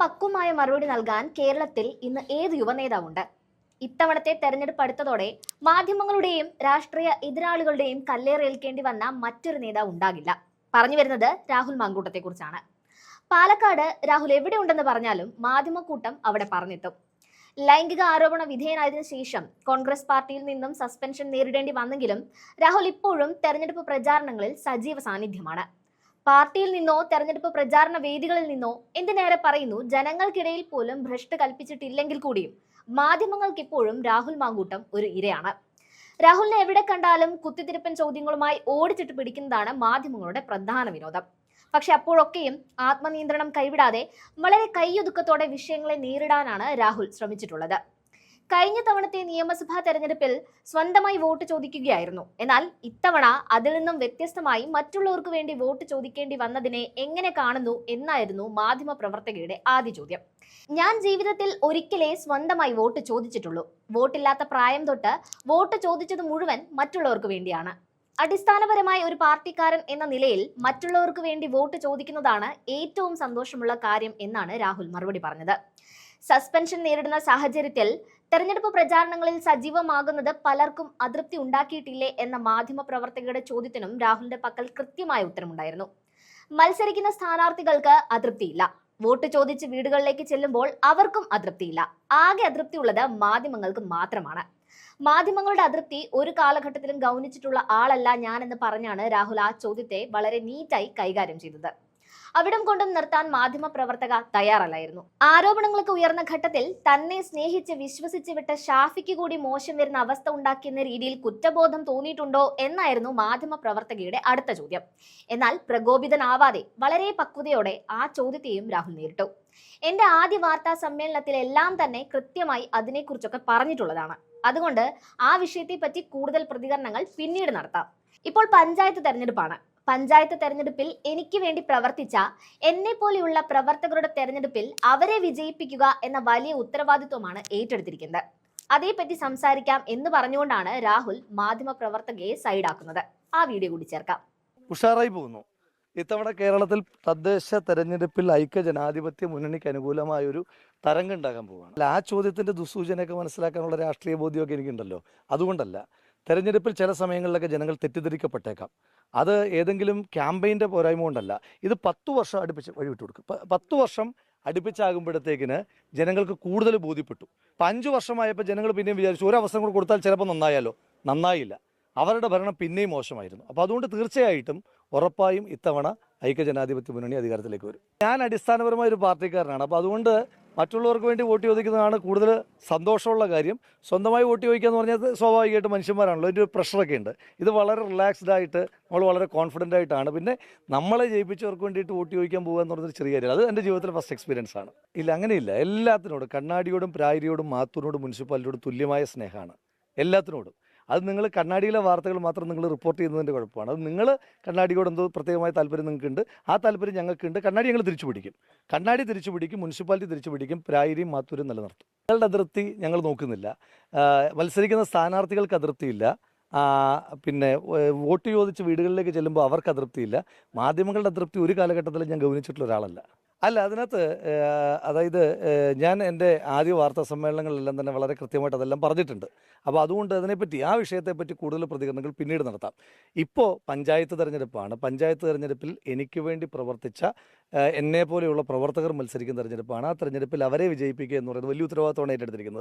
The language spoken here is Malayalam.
പക്വമായ മറുപടി നൽകാൻ കേരളത്തിൽ ഇന്ന് ഏത് യുവനേതാവുണ്ട് ഇത്തവണത്തെ തെരഞ്ഞെടുപ്പ് അടുത്തതോടെ മാധ്യമങ്ങളുടെയും രാഷ്ട്രീയ എതിരാളികളുടെയും കല്ലേറേൽക്കേണ്ടി വന്ന മറ്റൊരു നേതാവ് ഉണ്ടാകില്ല. പറഞ്ഞു വരുന്നത് രാഹുൽ മാങ്കൂട്ടത്തെ കുറിച്ചാണ്. പാലക്കാട് രാഹുൽ എവിടെ ഉണ്ടെന്ന് പറഞ്ഞാലും മാധ്യമക്കൂട്ടം അവിടെ പറഞ്ഞെത്തും. ലൈംഗിക ആരോപണ വിധേയനായതിനു ശേഷം കോൺഗ്രസ് പാർട്ടിയിൽ നിന്നും സസ്പെൻഷൻ നേരിടേണ്ടി വന്നെങ്കിലും രാഹുൽ ഇപ്പോഴും തെരഞ്ഞെടുപ്പ് പ്രചാരണങ്ങളിൽ സജീവ സാന്നിധ്യമാണ്. പാർട്ടിയിൽ നിന്നോ തെരഞ്ഞെടുപ്പ് പ്രചാരണ വേദികളിൽ നിന്നോ എന്തിനേറെ പറയുന്നു? ജനങ്ങൾക്കിടയിൽ പോലും ഭ്രഷ്ട് കൽപ്പിച്ചിട്ടില്ലെങ്കിൽ കൂടിയും മാധ്യമങ്ങൾക്ക് ഇപ്പോഴും രാഹുൽ മാങ്കൂട്ടം ഒരു ഇരയാണ്. രാഹുലിനെ എവിടെ കണ്ടാലും കുത്തിത്തിരിപ്പൻ ചോദ്യങ്ങളുമായി ഓടിച്ചിട്ട് പിടിക്കുന്നതാണ് മാധ്യമങ്ങളുടെ പ്രധാന വിനോദം. പക്ഷെ അപ്പോഴൊക്കെയും ആത്മനിയന്ത്രണം കൈവിടാതെ വളരെ കൈയൊതുക്കത്തോടെ വിഷയങ്ങളെ നേരിടാനാണ് രാഹുൽ ശ്രമിച്ചിട്ടുള്ളത്. കഴിഞ്ഞ തവണത്തെ നിയമസഭാ തെരഞ്ഞെടുപ്പിൽ സ്വന്തമായി വോട്ട് ചോദിക്കുകയായിരുന്നു. എന്നാൽ ഇത്തവണ അതിൽ നിന്നും വ്യത്യസ്തമായി മറ്റുള്ളവർക്ക് വേണ്ടി വോട്ട് ചോദിക്കേണ്ടി വന്നതിനെ എങ്ങനെ കാണുന്നു എന്നായിരുന്നു മാധ്യമ പ്രവർത്തകയുടെ ആദ്യ ചോദ്യം. ഞാൻ ജീവിതത്തിൽ ഒരിക്കലേ സ്വന്തമായി വോട്ട് ചോദിച്ചിട്ടുള്ളൂ. വോട്ടില്ലാത്ത പ്രായം തൊട്ട് വോട്ട് ചോദിച്ചത് മുഴുവൻ മറ്റുള്ളവർക്ക് വേണ്ടിയാണ്. അടിസ്ഥാനപരമായി ഒരു പാർട്ടിക്കാരൻ എന്ന നിലയിൽ മറ്റുള്ളവർക്ക് വേണ്ടി വോട്ട് ചോദിക്കുന്നതാണ് ഏറ്റവും സന്തോഷമുള്ള കാര്യം എന്നാണ് രാഹുൽ മറുപടി പറഞ്ഞത്. സസ്പെൻഷൻ നേരിടുന്ന സാഹചര്യത്തിൽ തെരഞ്ഞെടുപ്പ് പ്രചാരണങ്ങളിൽ സജീവമാകുന്നത് പലർക്കും അതൃപ്തി ഉണ്ടാക്കിയിട്ടില്ലേ എന്ന മാധ്യമ പ്രവർത്തകരുടെ ചോദ്യത്തിനും രാഹുലിന്റെ പക്കൽ കൃത്യമായ ഉത്തരമുണ്ടായിരുന്നു. മത്സരിക്കുന്ന സ്ഥാനാർത്ഥികൾക്ക് അതൃപ്തിയില്ല. വോട്ട് ചോദിച്ച് വീടുകളിലേക്ക് ചെല്ലുമ്പോൾ അവർക്കും അതൃപ്തിയില്ല. ആകെ അതൃപ്തിയുള്ളത് മാധ്യമങ്ങൾക്ക് മാത്രമാണ്. മാധ്യമങ്ങളുടെ അതൃപ്തി ഒരു കാലഘട്ടത്തിലും ഗൗനിച്ചിട്ടുള്ള ആളല്ല ഞാൻ എന്ന് പറഞ്ഞാണ് രാഹുൽ ആ ചോദ്യത്തെ വളരെ നീറ്റായി കൈകാര്യം ചെയ്തത്. അവിടം കൊണ്ടും നിർത്താൻ മാധ്യമ പ്രവർത്തക തയ്യാറല്ലായിരുന്നു. ആരോപണങ്ങൾക്ക് ഉയർന്ന ഘട്ടത്തിൽ തന്നെ സ്നേഹിച്ച് വിശ്വസിച്ച് വിട്ട ഷാഫിക്ക് കൂടി മോശം വരുന്ന അവസ്ഥ ഉണ്ടാക്കിയെന്ന രീതിയിൽ കുറ്റബോധം തോന്നിയിട്ടുണ്ടോ എന്നായിരുന്നു മാധ്യമ പ്രവർത്തകയുടെ അടുത്ത ചോദ്യം. എന്നാൽ പ്രകോപിതനാവാതെ വളരെ പക്വതയോടെ ആ ചോദ്യത്തെയും രാഹുൽ നേരിട്ടു. എന്റെ ആദ്യ വാർത്താ സമ്മേളനത്തിലെല്ലാം തന്നെ കൃത്യമായി അതിനെക്കുറിച്ചൊക്കെ പറഞ്ഞിട്ടുള്ളതാണ്. അതുകൊണ്ട് ആ വിഷയത്തെ പറ്റി കൂടുതൽ പ്രതികരണങ്ങൾ പിന്നീട് നടത്താം. ഇപ്പോൾ പഞ്ചായത്ത് തെരഞ്ഞെടുപ്പാണ്. പഞ്ചായത്ത് തെരഞ്ഞെടുപ്പിൽ എനിക്ക് വേണ്ടി പ്രവർത്തിച്ച എന്നെ പോലെയുള്ള പ്രവർത്തകരുടെ തെരഞ്ഞെടുപ്പിൽ അവരെ വിജയിപ്പിക്കുക എന്ന വലിയ ഉത്തരവാദിത്വമാണ് ഏറ്റെടുത്തിരിക്കുന്നത്. അതേപറ്റി സംസാരിക്കാം എന്ന് പറഞ്ഞുകൊണ്ടാണ് രാഹുൽ മാധ്യമ പ്രവർത്തകയെ സൈഡാക്കുന്നത്. ആ വീഡിയോ കൂടി ചേർക്കാം. ഉഷാറായി പോകുന്നു. ഇത്തവണ കേരളത്തിൽ തദ്ദേശ തെരഞ്ഞെടുപ്പിൽ ഐക്യ ജനാധിപത്യ മുന്നണിക്ക് അനുകൂലമായ ഒരു തരംഗം ഉണ്ടാകാൻ പോവുകയാണ്. അല്ല ആ ചോദ്യത്തിന്റെ ദുസൂചനയൊക്കെ മനസ്സിലാക്കാനുള്ള രാഷ്ട്രീയ ബോധ്യമൊക്കെ എനിക്കുണ്ടല്ലോ. അതുകൊണ്ടല്ല. തെരഞ്ഞെടുപ്പിൽ ചില സമയങ്ങളിലൊക്കെ ജനങ്ങൾ തെറ്റിദ്ധരിക്കപ്പെട്ടേക്കാം. അത് ഏതെങ്കിലും ക്യാമ്പയിന്റെ പോരായ്മ കൊണ്ടല്ല ഇത് പത്തു വർഷം അടുപ്പിച്ച് വഴിവിട്ട് കൊടുക്കും. പത്തു വർഷം അടുപ്പിച്ചാകുമ്പോഴത്തേക്കിന് ജനങ്ങൾക്ക് കൂടുതൽ ബോധ്യപ്പെട്ടു. ഇപ്പം അഞ്ച് വർഷമായപ്പോൾ ജനങ്ങൾ പിന്നെയും വിചാരിച്ചു ഒരു അവസരം കൂടെ കൊടുത്താൽ ചിലപ്പോൾ നന്നായാലോ? നന്നായില്ല. അവരുടെ ഭരണം പിന്നെയും മോശമായിരുന്നു. അപ്പോൾ അതുകൊണ്ട് തീർച്ചയായിട്ടും ഉറപ്പായും ഇത്തവണ ഐക്യജനാധിപത്യ മുന്നണി അധികാരത്തിലേക്ക് വരും. ഞാൻ അടിസ്ഥാനപരമായ ഒരു പാർട്ടിക്കാരനാണ്. അപ്പോൾ അതുകൊണ്ട് മറ്റുള്ളവർക്ക് വേണ്ടി വോട്ട് ചോദിക്കുന്നതാണ് കൂടുതൽ സന്തോഷമുള്ള കാര്യം. സ്വന്തമായി വോട്ട് ചോദിക്കുക എന്ന് പറഞ്ഞാൽ സ്വാഭാവികമായിട്ട് മനുഷ്യന്മാരാണല്ലോ. ഒരു പ്രഷറൊക്കെ ഉണ്ട്. ഇത് വളരെ റിലാക്സ്ഡ് ആയിട്ട് നമ്മൾ വളരെ കോൺഫിഡന്റ് ആയിട്ടാണ്. പിന്നെ നമ്മളെ ജയിപ്പിച്ചവർക്ക് വേണ്ടിയിട്ട് വോട്ട് ചോദിക്കാൻ പോകുക എന്ന് പറഞ്ഞൊരു ചെറിയ കാര്യം. അത് എന്റെ ജീവിതത്തിലെ ഫസ്റ്റ് എക്സ്പീരിയൻസ് ആണ്. ഇല്ല അങ്ങനെയില്ല. എല്ലാത്തിനോടും കണ്ണാടിയോടും പ്രായരിയോടും മാത്തൂരിനോടും മുനിസിപ്പാലിറ്റിയോടും തുല്യമായ സ്നേഹമാണ്. എല്ലാത്തിനോടും. അത് നിങ്ങൾ കണ്ണാടിയിലെ വാർത്തകൾ മാത്രം നിങ്ങൾ റിപ്പോർട്ട് ചെയ്യുന്നതിന്റെ കുഴപ്പമാണ്. അത് നിങ്ങൾ കണ്ണാടിയോട് എന്തോ പ്രത്യേകമായ താല്പര്യം നിങ്ങൾക്കുണ്ട്. ആ താല്പര്യം ഞങ്ങൾക്കുണ്ട്. കണ്ണാടി ഞങ്ങൾ തിരിച്ചു പിടിക്കും. കണ്ണാടി തിരിച്ചു പിടിക്കും. മുനിസിപ്പാലിറ്റി തിരിച്ചു പിടിക്കും. പ്രായരിയും മാത്തൂരും നിലനിർത്തും. ഞങ്ങളുടെ അതിർത്തി ഞങ്ങൾ നോക്കുന്നില്ല. മത്സരിക്കുന്ന സ്ഥാനാർത്ഥികൾക്ക് അതിർത്തിയില്ല. പിന്നെ വോട്ട് ചോദിച്ച് വീടുകളിലേക്ക് ചെല്ലുമ്പോൾ അവർക്ക് അതൃപ്തിയില്ല മാധ്യമങ്ങളുടെ അതൃപ്തി ഒരു കാലഘട്ടത്തിൽ ഞാൻ ഗൗനിച്ചിട്ടുള്ള ഒരാളല്ല. അല്ല അതിനകത്ത് അതായത് ഞാൻ എന്റെ ആദ്യ വാർത്താ സമ്മേളനങ്ങളിലെല്ലാം തന്നെ വളരെ കൃത്യമായിട്ട് അതെല്ലാം പറഞ്ഞിട്ടുണ്ട്. അപ്പോൾ അതുകൊണ്ട് അതിനെപ്പറ്റി ആ വിഷയത്തെപ്പറ്റി കൂടുതൽ പ്രതികരണങ്ങൾ പിന്നീട് നടത്താം. ഇപ്പോൾ പഞ്ചായത്ത് തെരഞ്ഞെടുപ്പാണ്. പഞ്ചായത്ത് തെരഞ്ഞെടുപ്പിൽ എനിക്ക് വേണ്ടി പ്രവർത്തിച്ച എന്നെ പോലെയുള്ള പ്രവർത്തകർ മത്സരിക്കുന്ന തെരഞ്ഞെടുപ്പാണ്. ആ തെരഞ്ഞെടുപ്പിൽ അവരെ വിജയിപ്പിക്കുക എന്ന് പറയുന്നത് വലിയ ഉത്തരവാദിത്തമാണ് ഏറ്റെടുത്തിരിക്കുന്നത്.